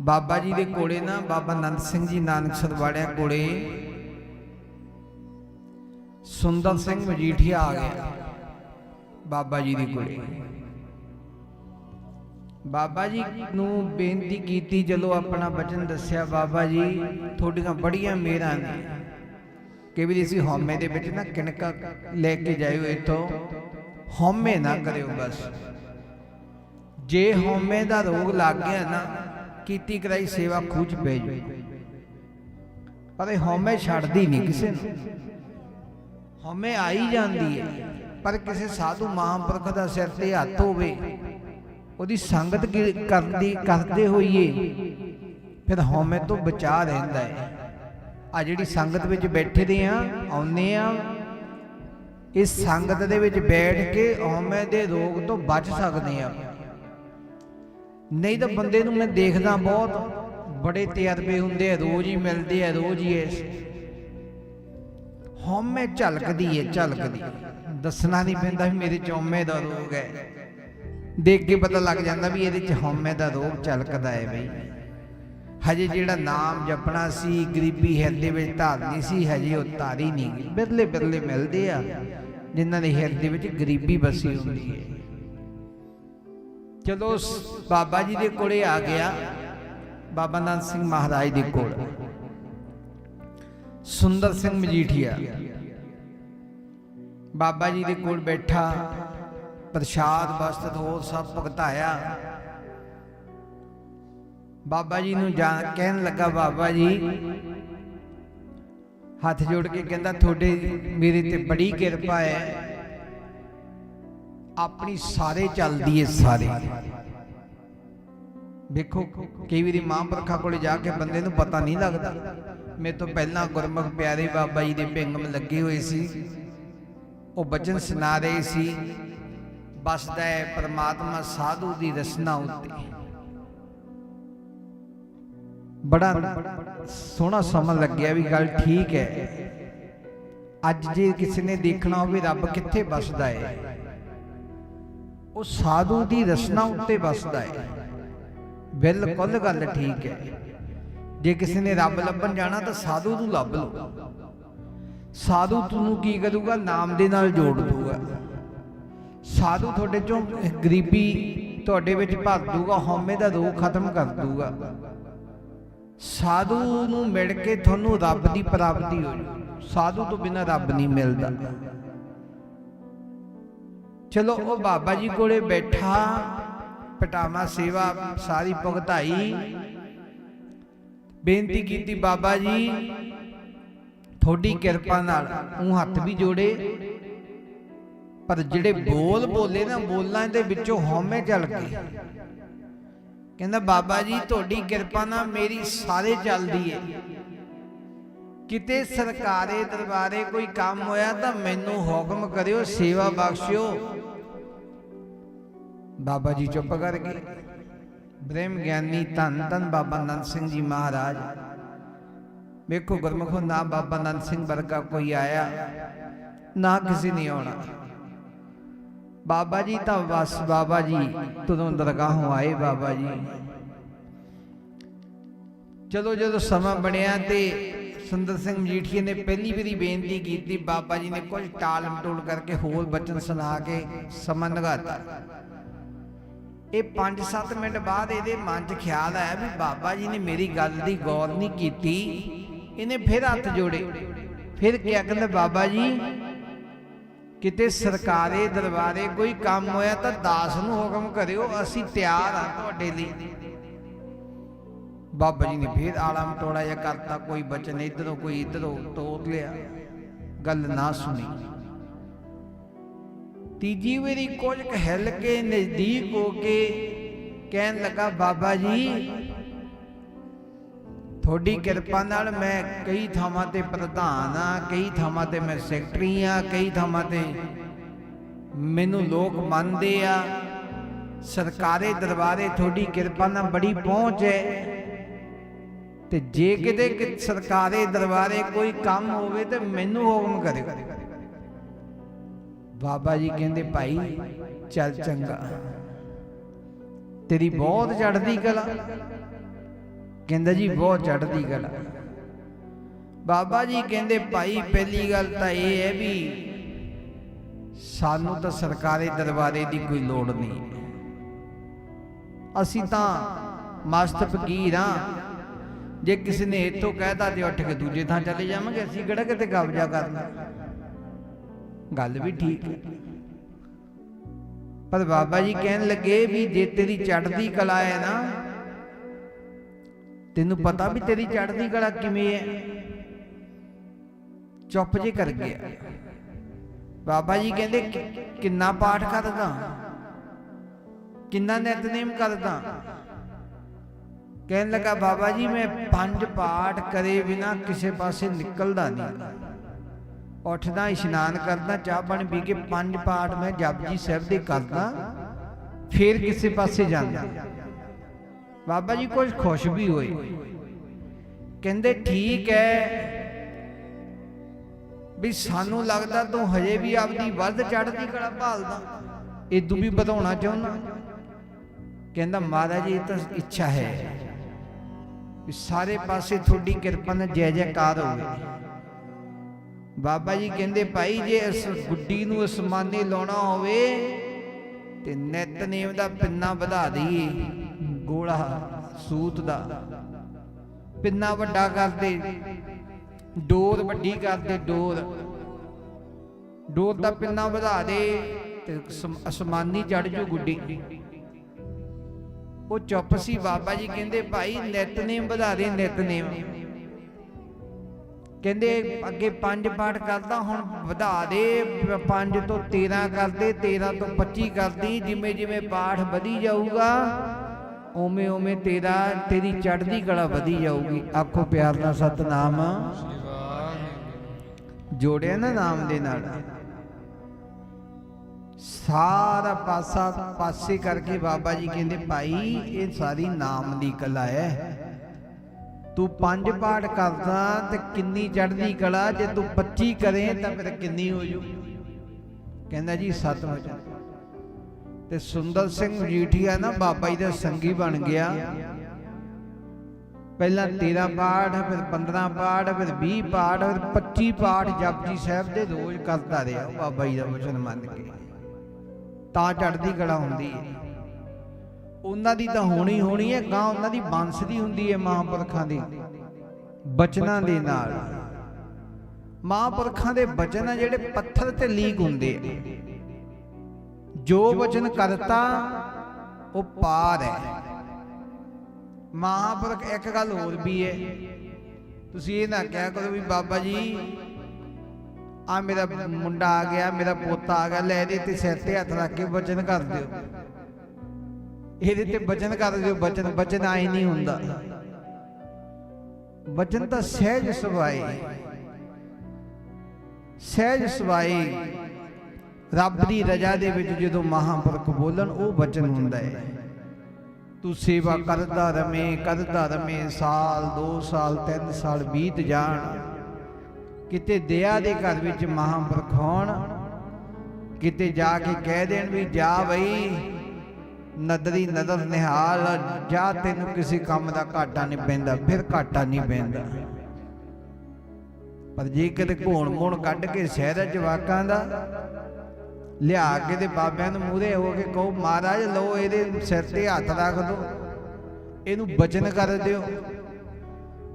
ਬਾਬਾ ਜੀ ਦੇ ਕੋਲੇ ਨਾ, ਬਾਬਾ ਨੰਦ ਸਿੰਘ ਜੀ ਨਾਨਕ ਸਤਵਾੜਿਆ ਕੋਲੇ ਸੁੰਦਰ ਸਿੰਘ ਮਜੀਠੀਆ ਆ ਗਿਆ, ਬਾਬਾ ਜੀ ਦੇ ਕੋਲੇ। ਬਾਬਾ ਜੀ ਨੂੰ ਬੇਨਤੀ ਕੀਤੀ, ਜਦੋਂ ਆਪਣਾ ਬਚਨ ਦੱਸਿਆ, ਬਾਬਾ ਜੀ, ਤੁਹਾਡੀਆਂ ਬੜੀਆਂ ਮਿਹਰਾਂ ਨੇ। ਕਿ ਵੀ ਤੁਸੀਂ ਹਉਮੈ ਦੇ ਵਿੱਚ ਨਾ ਕਿਣਕਾ ਲੈ ਕੇ ਜਾਇਓ ਇੱਥੋਂ। ਹਉਮੈ ਨਾ ਕਰਿਓ ਬਸ। ਜੇ ਹਉਮੈ ਦਾ ਰੋਗ ਲੱਗ ਗਿਆ ਨਾ ਕੀਤੀ ਕਰਾਈ ਸੇਵਾ ਖੂਚ ਪੈ ਜੂ ਪਰ ਇਹ ਹਉਮੈ ਛੱਡਦੀ ਨਹੀਂ ਕਿਸੇ ਨੂੰ। ਹਉਮੈ ਆਈ ਜਾਂਦੀ ਹੈ ਪਰ ਕਿਸੇ ਸਾਧੂ ਮਹਾਂਪੁਰਖ ਦਾ ਸਿਰ ਤੇ ਹੱਥ ਹੋਵੇ ਉਹਦੀ ਸੰਗਤ ਕਰਦੀ ਕਰਦੇ ਹੋਈਏ ਫਿਰ ਹਉਮੈ ਤੋਂ ਬਚਾ ਰਹਿੰਦਾ ਹੈ ਆ ਜਿਹੜੀ ਸੰਗਤ ਵਿੱਚ ਬੈਠੇ ਦੇ ਆ ਆਉਨੇ ਆ ਇਸ ਸੰਗਤ ਦੇ ਵਿੱਚ ਬੈਠ ਕੇ ਹਉਮੈ ਦੇ ਰੋਗ ਤੋਂ ਬਚ ਸਕਦੇ ਆ। ਨਹੀਂ ਤਾਂ ਬੰਦੇ ਨੂੰ ਮੈਂ ਦੇਖਦਾ ਬਹੁਤ ਬੜੇ ਤਜਰਬੇ ਹੁੰਦੇ ਆ ਰੋਜ਼ ਹੀ ਮਿਲਦੇ ਆ ਰੋਜ਼ ਹੀ ਇਸ ਹਉਮੈ ਝਲਕਦੀ ਹੈ ਝਲਕਦੀ ਦੱਸਣਾ ਨਹੀਂ ਪੈਂਦਾ ਵੀ ਮੇਰੇ ਚ ਹਉਮੈ ਦਾ ਰੋਗ ਹੈ। ਦੇਖ ਕੇ ਪਤਾ ਲੱਗ ਜਾਂਦਾ ਵੀ ਇਹਦੇ ਚ ਹਉਮੈ ਦਾ ਰੋਗ ਝਲਕਦਾ ਹੈ ਬਈ। ਹਜੇ ਜਿਹੜਾ ਨਾਮ ਜਪਣਾ ਸੀ ਗਰੀਬੀ ਹਿਰਦੇ ਵਿੱਚ ਧਾਰਨੀ ਸੀ ਹਜੇ ਉਹ ਧਾਰੀ ਨਹੀਂ। ਬਿਰਲੇ ਬਿਰਲੇ ਮਿਲਦੇ ਆ ਜਿਨ੍ਹਾਂ ਦੇ ਹਿਰਦੇ ਵਿੱਚ ਗਰੀਬੀ ਵਸੀ ਹੁੰਦੀ ਹੈ ਚਲੋ ਬਾਬਾ ਜੀ ਦੇ ਕੋਲੇ ਆ ਗਿਆ। ਬਾਬਾ ਨੰਦ ਸਿੰਘ ਮਹਾਰਾਜ ਦੇ ਕੋਲ। ਸੁੰਦਰ ਸਿੰਘ ਮਜੀਠੀਆ। ਬਾਬਾ ਜੀ ਦੇ ਕੋਲ ਬੈਠਾ। ਪ੍ਰਸ਼ਾਦ ਵਸਤ ਹੋਰ ਸਭ ਭਗਤਾਇਆ। ਬਾਬਾ ਜੀ ਨੂੰ ਜਾ ਕਹਿਣ ਲੱਗਾ, ਬਾਬਾ ਜੀ, ਹੱਥ ਜੋੜ ਕੇ ਕਹਿੰਦਾ, ਤੁਹਾਡੇ ਮੇਰੇ ਤੇ ਬੜੀ ਕਿਰਪਾ ਹੈ। ਆਪਣੀ ਸਾਰੇ ਚੱਲਦੀ ਏ ਸਾਰੇ। ਵੇਖੋ, ਕਈ ਵਾਰੀ ਮਾਂ ਮਹਾਂਪੁਰਖਾਂ ਕੋਲੇ ਜਾ ਕੇ ਬੰਦੇ ਨੂੰ ਪਤਾ ਨਹੀਂ ਲੱਗਦਾ। ਮੇਰੇ ਤੋਂ ਪਹਿਲਾਂ ਗੁਰਮੁਖ ਪਿਆਰੇ ਬਾਬਾ ਜੀ ਦੇ ਭਿੰਗਮ ਲੱਗੇ ਹੋਏ ਸੀ। ਉਹ ਬਚਨ ਸੁਣਾ ਰਹੇ ਸੀ, ਬਸਦਾ ਹੈ ਪਰਮਾਤਮਾ ਸਾਧੂ ਦੀ ਰਸਨਾ ਉੱਤੇ। ਬੜਾ ਸੋਹਣਾ ਸਮਾਂ ਲੱਗਿਆ ਵੀ ਗੱਲ ਠੀਕ ਹੈ। ਅੱਜ ਜੇ ਕਿਸੇ ਨੇ ਦੇਖਣਾ ਹੋਵੇ, ਰੱਬ ਕਿੱਥੇ ਵੱਸਦਾ ਹੈ ਉਹ ਸਾਧੂ ਦੀ ਰਸਨਾ ਉੱਤੇ ਵਸਦਾ ਹੈ। ਬਿਲਕੁਲ ਗੱਲ ਠੀਕ ਹੈ। ਜੇ ਕਿਸੇ ਨੇ ਰੱਬ ਲੱਭਣ ਜਾਣਾ ਤਾਂ ਸਾਧੂ ਨੂੰ ਲੱਭ ਲਓ। ਸਾਧੂ ਤੁਹਾਨੂੰ ਕੀ ਕਰੂਗਾ? ਨਾਮ ਦੇ ਨਾਲ ਜੋੜ ਦੂਗਾ ਸਾਧੂ ਤੁਹਾਡੇ ਚੋਂ ਗਰੀਬੀ ਤੁਹਾਡੇ ਵਿੱਚ ਭਰ ਦੂਗਾ ਹਉਮੈ ਦਾ ਰੋਗ ਖਤਮ ਕਰ ਦੂਗਾ ਸਾਧੂ ਨੂੰ ਮਿਲ ਕੇ ਤੁਹਾਨੂੰ ਰੱਬ ਦੀ ਪ੍ਰਾਪਤੀ ਹੋ ਜੂ ਸਾਧੂ ਤੋਂ ਬਿਨਾ ਰੱਬ ਨਹੀਂ ਮਿਲਦਾ। ਚਲੋ ਉਹ ਬਾਬਾ ਜੀ ਕੋਲੇ ਬੈਠਾ ਪਟਾਮਾ ਸੇਵਾ ਸਾਰੀ ਭੁਗਤਾਈ। ਬੇਨਤੀ ਕੀਤੀ ਬਾਬਾ ਜੀ। ਤੁਹਾਡੀ ਕਿਰਪਾ ਨਾਲ ਉਹ ਹੱਥ ਵੀ ਜੋੜੇ। ਪਰ ਜਿਹੜੇ ਬੋਲ ਬੋਲੇ ਨਾ ਬੋਲਾਂ ਦੇ ਵਿੱਚੋਂ ਹਉਮੈ ਚੱਲ ਗਈ ਕਹਿੰਦਾ ਬਾਬਾ ਜੀ ਤੁਹਾਡੀ ਕਿਰਪਾ ਨਾਲ ਮੇਰੀ ਸਾਰੇ ਚੱਲਦੀ ਏ। ਕਿਤੇ ਸਰਕਾਰੇ ਦਰਬਾਰੇ ਕੋਈ ਕੰਮ ਹੋਇਆ ਤਾਂ ਮੈਨੂੰ ਹੁਕਮ ਕਰਿਓ ਸੇਵਾ ਬਖਸ਼ਿਓ। ਬਾਬਾ ਜੀ ਚੁੱਪ ਕਰ ਗਏ ਬ੍ਰਹਮ ਗਿਆਨੀ ਧੰਨ ਧੰਨ ਬਾਬਾ ਨੰਦ ਸਿੰਘ ਜੀ ਮਹਾਰਾਜ। ਵੇਖੋ ਗੁਰਮੁਖੋ, ਨਾ ਬਾਬਾ ਨੰਦ ਸਿੰਘ ਵਰਗਾ ਕੋਈ ਆਇਆ, ਨਾ ਕਿਸੇ ਨੇ ਆਉਣਾ। ਬਾਬਾ ਜੀ ਤਾਂ ਬਸ, ਬਾਬਾ ਜੀ ਤੁਦੋਂ ਦਰਗਾਹੋਂ ਆਏ ਬਾਬਾ ਜੀ। ਚਲੋ ਜਦੋਂ ਸਮਾਂ ਬਣਿਆ ਤੇ ਸੁੰਦਰ ਸਿੰਘ ਮਜੀਠੀਏ ਨੇ ਪਹਿਲੀ ਵਾਰੀ ਬੇਨਤੀ ਕੀਤੀ, ਬਾਬਾ ਜੀ ਨੇ ਕੁਝ ਟਾਲ ਮਟੋਲ ਕਰਕੇ ਹੋਰ ਬਚਨ ਸੁਣਾ ਕੇ ਸਮਾਂ ਲੰਘਾਤਾ ਇਹ 5-7 ਮਿੰਟ ਬਾਅਦ ਇਹਦੇ ਮਨ 'ਚ ਖਿਆਲ ਆਇਆ ਵੀ ਬਾਬਾ ਜੀ ਨੇ ਮੇਰੀ ਗੱਲ ਦੀ ਗੌਰ ਨਹੀਂ ਕੀਤੀ। ਇਹਨੇ ਫਿਰ ਹੱਥ ਜੋੜੇ। ਫਿਰ ਕਿਹਾ ਕਹਿੰਦਾ, ਬਾਬਾ ਜੀ, ਕਿਤੇ ਸਰਕਾਰੇ, ਦਰਬਾਰੇ ਕੋਈ ਕੰਮ ਹੋਇਆ ਤਾਂ ਦਾਸ ਨੂੰ ਹੁਕਮ ਕਰਿਓ, ਅਸੀਂ ਤਿਆਰ ਆ ਤੁਹਾਡੇ ਲਈ। ਬਾਬਾ ਜੀ ਨੇ ਫੇਰ ਆਲਾ ਮਟੋੜਾ ਜਿਹਾ ਕਰਤਾ, ਕੋਈ ਬਚਨ ਇਧਰੋਂ, ਕੋਈ ਇਧਰੋਂ ਤੋੜ ਲਿਆ। ਗੱਲ ਨਾ ਸੁਣੀ। ਤੀਜੀ ਵਾਰੀ ਕੁਝ ਕੁ ਹਿੱਲ ਕੇ ਨਜ਼ਦੀਕ ਹੋ ਕੇ ਕਹਿਣ ਲੱਗਾ, ਬਾਬਾ ਜੀ, ਤੁਹਾਡੀ ਕਿਰਪਾ ਨਾਲ ਮੈਂ ਕਈ ਥਾਵਾਂ ਤੇ ਪ੍ਰਧਾਨ ਆ, ਕਈ ਥਾਵਾਂ ਤੇ ਮੈਂ ਸੈਕਟਰੀ ਆ, ਕਈ ਥਾਵਾਂ ਤੇ ਮੈਨੂੰ ਲੋਕ ਮੰਨਦੇ ਆ। ਸਰਕਾਰੇ ਦਰਬਾਰੇ ਤੁਹਾਡੀ ਕਿਰਪਾ ਨਾਲ ਬੜੀ ਪਹੁੰਚ ਹੈ। ਤੇ ਜੇ ਕਿਤੇ ਕਿ ਸਰਕਾਰੇ ਦਰਬਾਰੇ ਕੋਈ ਕੰਮ ਹੋਵੇ ਤੇ ਮੈਨੂੰ ਹੁਕਮ ਕਰਿਓ। ਬਾਬਾ ਜੀ ਕਹਿੰਦੇ ਭਾਈ ਚੱਲ ਚੰਗਾ। ਤੇਰੀ ਬਹੁਤ ਚੜਦੀ ਕਲਾ। ਕਹਿੰਦਾ ਜੀ ਬਹੁਤ ਚੜ੍ਹਦੀ ਕਲਾ। ਬਾਬਾ ਜੀ ਕਹਿੰਦੇ ਭਾਈ ਪਹਿਲੀ ਗੱਲ ਤਾਂ ਇਹ ਹੈ ਵੀ ਸਾਨੂੰ ਤਾਂ ਸਰਕਾਰੀ ਦਰਬਾਰੇ ਦੀ ਕੋਈ ਲੋੜ ਨਹੀਂ। ਅਸੀਂ ਤਾਂ ਮਸਤ ਫਕੀਰ ਹਾਂ। ਜੇ ਕਿਸੇ ਨੇ ਇੱਥੋਂ ਕਹਿਤਾ ਤੇ ਉੱਠ ਕੇ ਦੂਜੇ ਥਾਂ ਚਲੇ ਜਾਵਾਂਗੇ ਅਸੀਂ ਕਿਹੜਾ ਕਿਤੇ ਕਬਜ਼ਾ ਕਰਨਾ? ਗੱਲ ਵੀ ਠੀਕ ਹੈ। ਪਰ ਬਾਬਾ ਜੀ ਕਹਿਣ ਲੱਗੇ ਵੀ ਜੇ ਤੇਰੀ ਚੜ੍ਹਦੀ ਕਲਾ ਹੈ ਨਾ ਤੈਨੂੰ ਪਤਾ ਵੀ ਤੇਰੀ ਚੜ੍ਹਦੀ ਕਲਾ ਕਿਵੇਂ ਹੈ। ਚੁੱਪ ਜੇ ਕਰ ਗਿਆ। ਬਾਬਾ ਜੀ ਕਹਿੰਦੇ ਕਿੰਨਾ ਪਾਠ ਕਰਦਾ। ਕਿੰਨਾ ਨਿਤਨੇਮ ਕਰਦਾ। ਕਹਿਣ ਲੱਗਾ ਬਾਬਾ ਜੀ ਮੈਂ ਪੰਜ ਪਾਠ ਕਰੇ ਬਿਨਾ ਕਿਸੇ ਪਾਸੇ ਨਿਕਲਦਾ ਨਹੀਂ। ਉੱਠਦਾ ਇਸ਼ਨਾਨ ਕਰਦਾ, ਚਾਹ ਪਾਣੀ ਪੀ ਕੇ ਪੰਜ ਪਾਠ ਮੈਂ ਜਪਜੀ ਸਾਹਿਬ ਦੇ ਕਰਦਾ, ਫਿਰ ਕਿਸੇ ਪਾਸੇ ਜਾਂਦਾ। ਬਾਬਾ ਜੀ ਕੁਝ ਖੁਸ਼ ਵੀ ਹੋਏ। ਕਹਿੰਦੇ, ਠੀਕ ਹੈ ਵੀ ਸਾਨੂੰ ਲੱਗਦਾ ਤੂੰ ਹਜੇ ਵੀ ਆਪਦੀ ਵੱਧ ਚੜ੍ਹਦੀ ਕਲਾ ਭਾਲਦਾ। ਇਦੋਂ ਵੀ ਵਧਾਉਣਾ ਚਾਹੁੰਦਾ। ਕਹਿੰਦਾ, ਮਹਾਰਾਜ, ਇਹ ਤਾਂ ਇੱਛਾ ਹੈ ਵੀ ਸਾਰੇ ਪਾਸੇ ਤੁਹਾਡੀ ਕਿਰਪਾ ਨਾਲ ਜੈ ਜੈਕਾਰ ਹੋਵੇ। ਬਾਬਾ ਜੀ ਕਹਿੰਦੇ ਭਾਈ ਜੇ ਇਸ ਗੁੱਡੀ ਨੂੰ ਅਸਮਾਨੀ ਲਾਉਣਾ ਹੋਵੇ ਤੇ ਨਿਤਨੇਮ ਦਾ ਪਿੰਨਾ ਵਧਾ ਦਈਏ, ਗੋਲਾ ਸੂਤ ਦਾ। ਪਿੰਨਾ ਵੱਡਾ ਕਰਦੇ, ਡੋਰ ਵੱਡੀ ਕਰਦੇ, ਡੋਰ। ਡੋਰ ਦਾ ਪਿੰਨਾ ਵਧਾ ਦੇ ਤੇ ਅਸਮਾਨੀ ਚੜ ਜੂ ਗੁੱਡੀ। ਉਹ ਚੁੱਪ ਸੀ, ਬਾਬਾ ਜੀ ਕਹਿੰਦੇ ਭਾਈ ਨਿਤਨੇਮ ਵਧਾ ਦੇ ਨਿਤਨੇਮ ਕਹਿੰਦੇ ਅੱਗੇ ਪੰਜ ਪਾਠ ਕਰਦਾ, ਹੁਣ ਵਧਾ ਦੇ, ਪੰਜ ਤੋਂ 13 ਕਰਦੇ 13 ਤੋਂ 25 ਕਰਦੀ, ਜਿਵੇਂ ਜਿਵੇਂ ਪਾਠ ਵਧੀ ਜਾਊਗਾ ਓਵੇਂ ਓਵੇਂ ਤੇਰਾ, ਤੇਰੀ ਚੜ੍ਹਦੀ ਕਲਾ ਵਧੀ ਜਾਊਗੀ। ਆਖੋ ਪਿਆਰ ਨਾਲ ਸਤਨਾਮ। ਜੋੜਿਆ ਨਾ ਨਾਮ ਦੇ ਨਾਲ। ਸਾਰਾ ਪਾਸਾ ਪਾਸੇ ਕਰਕੇ ਬਾਬਾ ਜੀ ਕਹਿੰਦੇ, ਭਾਈ, ਇਹ ਸਾਰੀ ਨਾਮ ਦੀ ਕਲਾ ਹੈ। ਤੂੰ ਪੰਜ ਪਾਠ ਕਰਦਾ ਤੇ ਕਿੰਨੀ ਚੜ੍ਹਦੀ ਕਲਾ, ਜੇ ਤੂੰ 25 ਕਰੇ ਤਾਂ ਫਿਰ ਕਿੰਨੀ ਹੋ ਜੂ? ਕਹਿੰਦਾ ਜੀ ਸੱਤ ਹੋ ਜਾ ਤੇ ਸੁੰਦਰ ਸਿੰਘ ਮਜੀਠੀਆ ਨਾ ਬਾਬਾ ਜੀ ਦਾ ਸੰਗੀ ਬਣ ਗਿਆ। ਪਹਿਲਾਂ 13 ਪਾਠ, ਫਿਰ 15 ਪਾਠ, ਫਿਰ 20 ਪਾਠ, ਫਿਰ 25 ਪਾਠ ਜਪਜੀ ਸਾਹਿਬ ਦੇ ਰੋਜ਼ ਕਰਦਾ ਰਿਹਾ ਬਾਬਾ ਜੀ ਦਾ ਵਚਨ ਮੰਨ ਕੇ। ਤਾਂ ਚੜ੍ਹਦੀ ਕਲਾ ਹੁੰਦੀ ਹੈ। ਉਹਨਾਂ ਦੀ ਤਾਂ ਹੋਣੀ ਹੋਣੀ ਹੈ, ਗਾਂ ਉਹਨਾਂ ਦੀ ਬੰਸ ਦੀ ਹੁੰਦੀ ਹੈ ਮਹਾਂਪੁਰਖਾਂ ਦੀ। ਬਚਨਾਂ ਦੇ ਨਾਲ। ਮਹਾਂਪੁਰਖਾਂ ਦੇ ਬਚਨ ਆ ਜਿਹੜੇ ਪੱਥਰ ਤੇ ਲੀਕ ਹੁੰਦੇ ਆ। ਜੋ ਬਚਨ ਕਰਤਾ ਉਹ ਪਾਰ ਹੈ। ਮਹਾਂਪੁਰਖ ਇੱਕ ਗੱਲ ਹੋਰ ਵੀ ਹੈ। ਤੁਸੀਂ ਇਹ ਨਾ ਕਹਿਆ ਕਰੋ ਵੀ ਬਾਬਾ ਜੀ ਆ ਮੇਰਾ ਮੁੰਡਾ ਆ ਗਿਆ ਮੇਰਾ ਪੋਤਾ ਆ ਗਿਆ ਲੈ ਇਹਦੇ ਤੇ ਸਿਰ ਤੇ ਹੱਥ ਰੱਖ ਕੇ ਬਚਨ ਕਰ ਦਿਓ। ਇਹਦੇ ਤੇ ਬਚਨ ਕਰ ਦਿਓ ਬਚਨ ਬਚਨ ਆਈ ਨਹੀਂ ਹੁੰਦਾ। ਬਚਨ ਤਾਂ ਸਹਿਜ ਸੁਭਾਈ ਸਹਿਜ ਸੁਭਾਈ ਰੱਬ ਦੀ ਰਜਾ ਦੇ ਵਿੱਚ ਜਦੋਂ ਮਹਾਂਪੁਰਖ ਬੋਲਣ, ਉਹ ਬਚਨ ਹੁੰਦਾ ਹੈ ਤੂੰ ਸੇਵਾ ਕਰਦਾ ਰਮੇ ਕਰਦਾ ਰਮੇ ਸਾਲ 2 ਸਾਲ 3 ਸਾਲ ਬੀਤ ਜਾਣ। ਕਿਤੇ ਦਇਆ ਦੇ ਘਰ ਵਿੱਚ ਮਹਾਂਪੁਰਖ ਹੋਣ, ਕਿਤੇ ਜਾ ਕੇ ਕਹਿ ਦੇਣ ਵੀ ਜਾ ਬਈ। ਨਦਰੀ ਨਦਰ ਨਿਹਾਲ ਜਾ ਤੈਨੂੰ ਕਿਸੇ ਕੰਮ ਦਾ ਘਾਟਾ ਨਹੀਂ ਪੈਂਦਾ, ਫਿਰ ਘਾਟਾ ਨਹੀਂ ਪੈਂਦਾ। ਪਰ ਜੇ ਕਿਤੇ ਘੋਣ ਮੋਣ ਕੱਢ ਕੇ ਸ਼ਹਿਰ ਜਵਾਕਾਂ ਦਾ ਲਿਆ ਕੇ ਤੇ ਬਾਬਿਆਂ ਨੂੰ ਮੂਹਰੇ ਹੋ ਕੇ ਕਹੋ, ਮਹਾਰਾਜ, ਲਓ ਇਹਦੇ ਸਿਰ ਤੇ ਹੱਥ ਰੱਖ ਦਿਓ ਇਹਨੂੰ ਬਚਨ ਕਰ ਦਿਓ।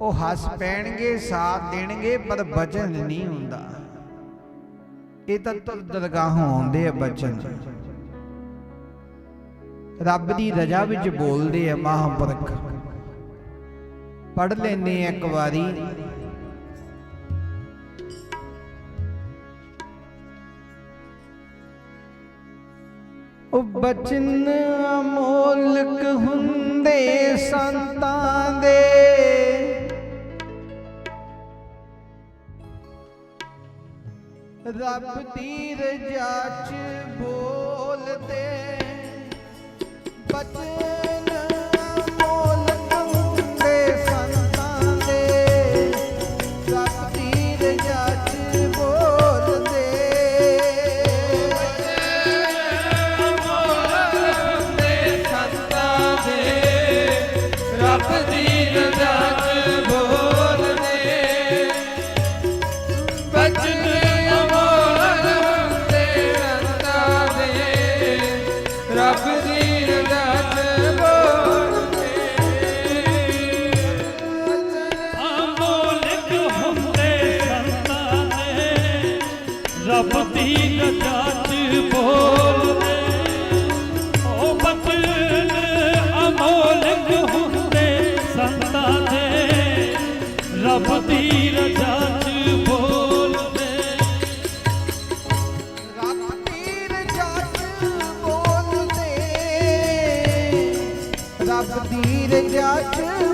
ਉਹ ਹੱਸ ਪੈਣਗੇ, ਸਾਥ ਦੇਣਗੇ, ਪਰ ਬਚਨ ਨਹੀਂ ਹੁੰਦਾ। ਇਹ ਤਾਂ ਤੁਰ ਦਰਗਾਹੋਂ ਆਉਂਦੇ ਆ ਬਚਨ। ਰੱਬ ਦੀ ਰਜਾ ਵਿੱਚ ਬੋਲਦੇ ਆ ਮਹਾਂਪੁਰਖ। ਪੜ ਲੈਨੇ ਇੱਕ ਵਾਰੀ। ਉਹ ਬਚਨ ਅਮੋਲਕ ਹੁੰਦੇ ਸੰਤਾਂ ਦੇ। ਰੱਬ ਦੀ ਰਜਾ ਚ ਬੋਲਦੇ ਬਚਨ Yeah.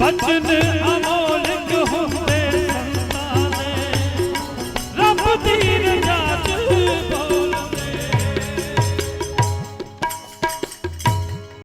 ਬਚਨ ਆ